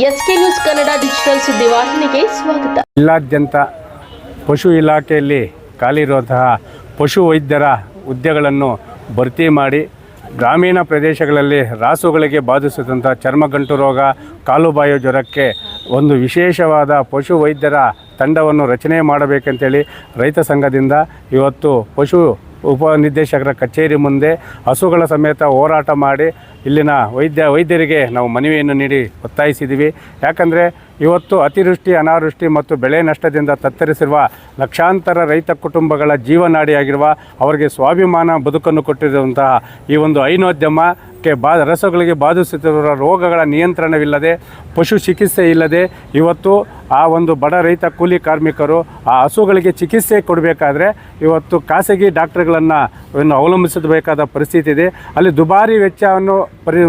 S K news Kannada digital ಸುದ್ದಿವಾಹಿನಿಗೆ ಸ್ವಾಗತ. ಜಿಲ್ಲಾದ್ಯಂತ ಪಶು ಇಲಾಖೆಯಲ್ಲಿ ಖಾಲಿ ಇರುವಂತಹ ಪಶು ವೈದ್ಯರ ಹುದ್ದೆಗಳನ್ನು ಭರ್ತಿ ಮಾಡಿ ಗ್ರಾಮೀಣ ಪ್ರದೇಶಗಳಲ್ಲಿ ರಾಸುಗಳಿಗೆ ಬಾಧಿಸಿದಂಥ ಚರ್ಮಗಂಟು ರೋಗ, ಕಾಲುಬಾಯಿ ಜ್ವರಕ್ಕೆ ಒಂದು ವಿಶೇಷವಾದ ಪಶು ವೈದ್ಯರ ತಂಡವನ್ನು ರಚನೆ ಮಾಡಬೇಕಂತೇಳಿ ರೈತ ಸಂಘದಿಂದ ಇವತ್ತು ಪಶು ಉಪನಿರ್ದೇಶಕರ ಕಚೇರಿ ಮುಂದೆ ಹಸುಗಳ ಸಮೇತ ಹೋರಾಟ ಮಾಡಿ ಇಲ್ಲಿನ ವೈದ್ಯ ವೈದ್ಯರಿಗೆ ನಾವು ಮನವಿಯನ್ನು ನೀಡಿ ಒತ್ತಾಯಿಸಿದ್ದೀವಿ ಯಾಕಂದರೆ ಇವತ್ತು ಅತಿವೃಷ್ಟಿ, ಅನಾವೃಷ್ಟಿ ಮತ್ತು ಬೆಳೆ ನಷ್ಟದಿಂದ ತತ್ತರಿಸಿರುವ ಲಕ್ಷಾಂತರ ರೈತ ಕುಟುಂಬಗಳ ಜೀವನಾಡಿಯಾಗಿರುವ ಅವರಿಗೆ ಸ್ವಾಭಿಮಾನ ಬದುಕನ್ನು ಕೊಟ್ಟಿರುವಂತಹ ಈ ಒಂದು ಹೈನೋದ್ಯಮಕ್ಕೆ ಬಾ ರಸಗಳಿಗೆ ಬಾಧಿಸುತ್ತಿರುವ ರೋಗಗಳ ನಿಯಂತ್ರಣವಿಲ್ಲದೆ, ಪಶು ಚಿಕಿತ್ಸೆ ಇಲ್ಲದೆ, ಇವತ್ತು ಆ ಒಂದು ಬಡ ರೈತ ಕೂಲಿ ಕಾರ್ಮಿಕರು ಆ ಹಸುಗಳಿಗೆ ಚಿಕಿತ್ಸೆ ಕೊಡಬೇಕಾದ್ರೆ ಇವತ್ತು ಖಾಸಗಿ ಡಾಕ್ಟರ್ಗಳನ್ನು ಇನ್ನು ಅವಲಂಬಿಸಬೇಕಾದ ಪರಿಸ್ಥಿತಿ ಇದೆ. ಅಲ್ಲಿ ದುಬಾರಿ ವೆಚ್ಚವನ್ನು ಪರಿ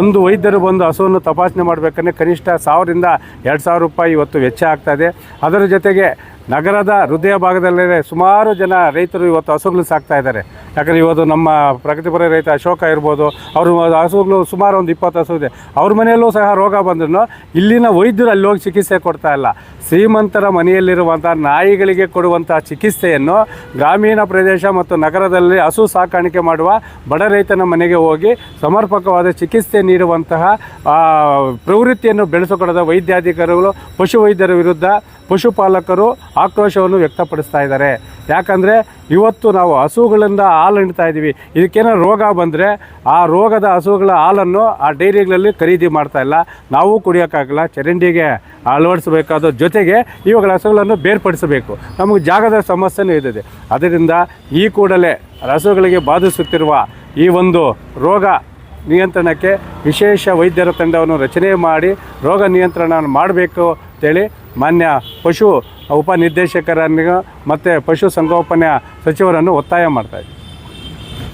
ಒಂದು ವೈದ್ಯರು ಬಂದು ಹಸುವನ್ನು ತಪಾಸಣೆ ಮಾಡಬೇಕಂದ್ರೆ ಕನಿಷ್ಠ ಸಾವಿರದಿಂದ ಎರಡು ಸಾವಿರ ರೂಪಾಯಿ ಇವತ್ತು ವೆಚ್ಚ ಆಗ್ತಾಯಿದೆ ಅದರ ಜೊತೆಗೆ ನಗರದ ಹೃದಯ ಭಾಗದಲ್ಲೇ ಸುಮಾರು ಜನ ರೈತರು ಇವತ್ತು ಹಸುಗಳು ಸಾಕ್ತಾ ಇದ್ದಾರೆ. ಯಾಕಂದರೆ ಇವತ್ತು ನಮ್ಮ ಪ್ರಗತಿಪರ ರೈತ ಅಶೋಕ ಇರ್ಬೋದು, ಅವರು ಹಸುಗಳು ಸುಮಾರು ಒಂದು ಇಪ್ಪತ್ತು ಹಸು ಇದೆ. ಅವ್ರ ಮನೆಯಲ್ಲೂ ಸಹ ರೋಗ ಬಂದ್ರೂ ಇಲ್ಲಿನ ವೈದ್ಯರು ಅಲ್ಲಿ ಹೋಗಿ ಚಿಕಿತ್ಸೆ ಕೊಡ್ತಾ ಇಲ್ಲ. ಶ್ರೀಮಂತರ ಮನೆಯಲ್ಲಿರುವಂಥ ನಾಯಿಗಳಿಗೆ ಕೊಡುವಂಥ ಚಿಕಿತ್ಸೆಯನ್ನು ಗ್ರಾಮೀಣ ಪ್ರದೇಶ ಮತ್ತು ನಗರದಲ್ಲಿ ಹಸು ಸಾಕಾಣಿಕೆ ಮಾಡುವ ಬಡ ರೈತನ ಮನೆಗೆ ಹೋಗಿ ಸಮರ್ಪಕವಾದ ಚಿಕಿತ್ಸೆ ನೀಡುವಂತಹ ಪ್ರವೃತ್ತಿಯನ್ನು ಬೆಳೆಸಿಕೊಡದ ವೈದ್ಯಾಧಿಕಾರಿಗಳು, ಪಶು ವೈದ್ಯರ ವಿರುದ್ಧ ಪಶುಪಾಲಕರು ಆಕ್ರೋಶವನ್ನು ವ್ಯಕ್ತಪಡಿಸ್ತಾ ಇದ್ದಾರೆ. ಯಾಕಂದರೆ ಇವತ್ತು ನಾವು ಹಸುಗಳಿಂದ ಹಾಲು ಹಿಂಡ್ತಾ ಇದ್ದೀವಿ ಇದಕ್ಕೇನೋ ರೋಗ ಬಂದರೆ ಆ ರೋಗದ ಹಸುಗಳ ಹಾಲನ್ನು ಆ ಡೈರಿಗಳಲ್ಲಿ ಖರೀದಿ ಮಾಡ್ತಾ ಇಲ್ಲ. ನಾವು ಕುಡಿಯೋಕ್ಕಾಗಲ್ಲ. ಚರಂಡಿಗೆ ಅಳವಡಿಸಬೇಕಾದ ಜೊತೆಗೆ ಇವುಗಳ ಹಸುಗಳನ್ನು ಬೇರ್ಪಡಿಸಬೇಕು. ನಮಗೆ ಜಾಗದ ಸಮಸ್ಯೆನೂ ಇದೆ ಅದರಿಂದ ಈ ಕೂಡಲೇ ಹಸುಗಳಿಗೆ ಬಾಧಿಸುತ್ತಿರುವ ಈ ಒಂದು ರೋಗ ನಿಯಂತ್ರಣಕ್ಕೆ ವಿಶೇಷ ವೈದ್ಯರ ತಂಡವನ್ನು ರಚನೆ ಮಾಡಿ ರೋಗ ನಿಯಂತ್ರಣ ಮಾಡಬೇಕು ಅಂತೇಳಿ ಮಾನ್ಯ ಪಶು ಉಪನಿರ್ದೇಶಕರನ್ನು ಮತ್ತು ಪಶು ಸಂಗೋಪನೆಯ ಸಚಿವರನ್ನು ಒತ್ತಾಯ ಮಾಡ್ತಾಯಿದ್ವಿ